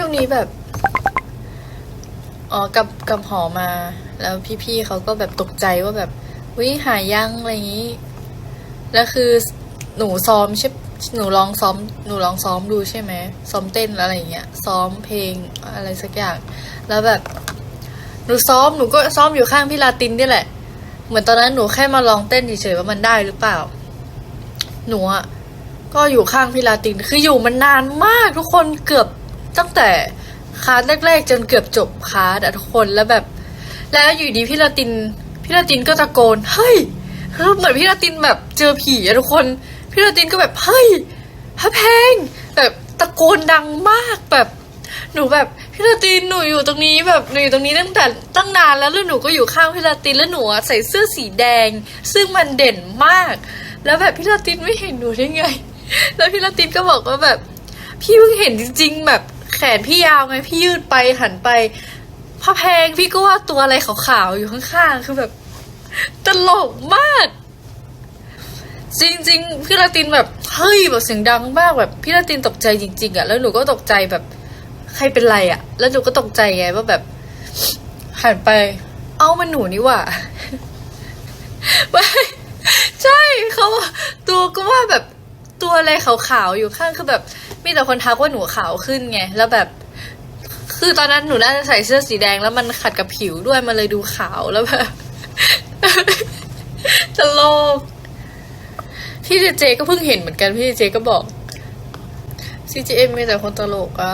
ช่วงนี้แบบ อ๋อกับกับหอมา แล้วพี่ๆเขาก็แบบตกใจว่าแบบวิหายยังอะไรอย่างนี้ แล้วคือหนูซ้อมใช่หนูลองซ้อม หนูลองซ้อมดูใช่ไหมซ้อมเต้นอะไรอย่างเงี้ย ซ้อมเพลงอะไรสักอย่าง แล้วแบบ หนูซ้อมหนูก็ซ้อมอยู่ข้างพี่ลาตินนี่แหละ เหมือนตอนนั้นหนูแค่มาลองเต้นเฉยๆว่ามันได้หรือเปล่า หนูอะก็อยู่ข้างพี่ลาติน คืออยู่มันนานมากทุกคนเกือบ ตั้งแต่คลาสแรก ๆ จนเกือบจบคลาสอะทุกคนแล้วแบบ แล้วอยู่ดีพี่ลาตินพี่ลาตินก็ตะโกนเฮ้ยคือเหมือนพี่ลาตินแบบเจอผีอะทุกคน พี่ลาตินก็แบบเฮ้ยพระเพงแบบตะโกนดังมากแบบหนูแบบพี่ลาตินหนูอยู่ตรงนี้แบบหนูอยู่ตรงนี้ตั้งแต่ตั้งนานแล้วแล้วหนูก็อยู่ข้างพี่ลาตินแล้วหนูใส่เสื้อสีแดง ซึ่งมันเด่นมาก แล้วแบบพี่ลาตินไม่เห็นหนูได้ไง แล้วพี่ลาตินก็บอกว่าแบบ พี่เพิ่งเห็นจริง ๆ แบบ แขนพี่ยาวไงพี่ยืดไปหันไปพระแพงพี่ก็ว่าตัวอะไรขาวๆอยู่ข้างๆคือแบบตลกมาก จริง ๆ พี่ลาตินแบบเฮ้ยแบบเสียงดังมากแบบพี่ลาตินตกใจจริง ๆอะแล้วหนูก็ตกใจแบบใครเป็นไรอะแล้วหนูก็ตกใจไงว่าแบบหันไป เอามันหนูนี่ว่าไม่ใช่เขาตัวก็ว่าแบบตัวอะไรขาวๆอยู่ข้างคือแบบ มีแต่คนทักว่าหนูขาวขึ้นไง แล้วแบบ คือตอนนั้นหนูน่าจะใส่เสื้อสีแดงแล้วมันขัดกับผิวด้วยมันเลยดูขาวแล้วแบบตลกพี่เจเจก็เพิ่งเห็นเหมือนกันพี่เจเจก็บอก CGM มีแต่คนตลกอะ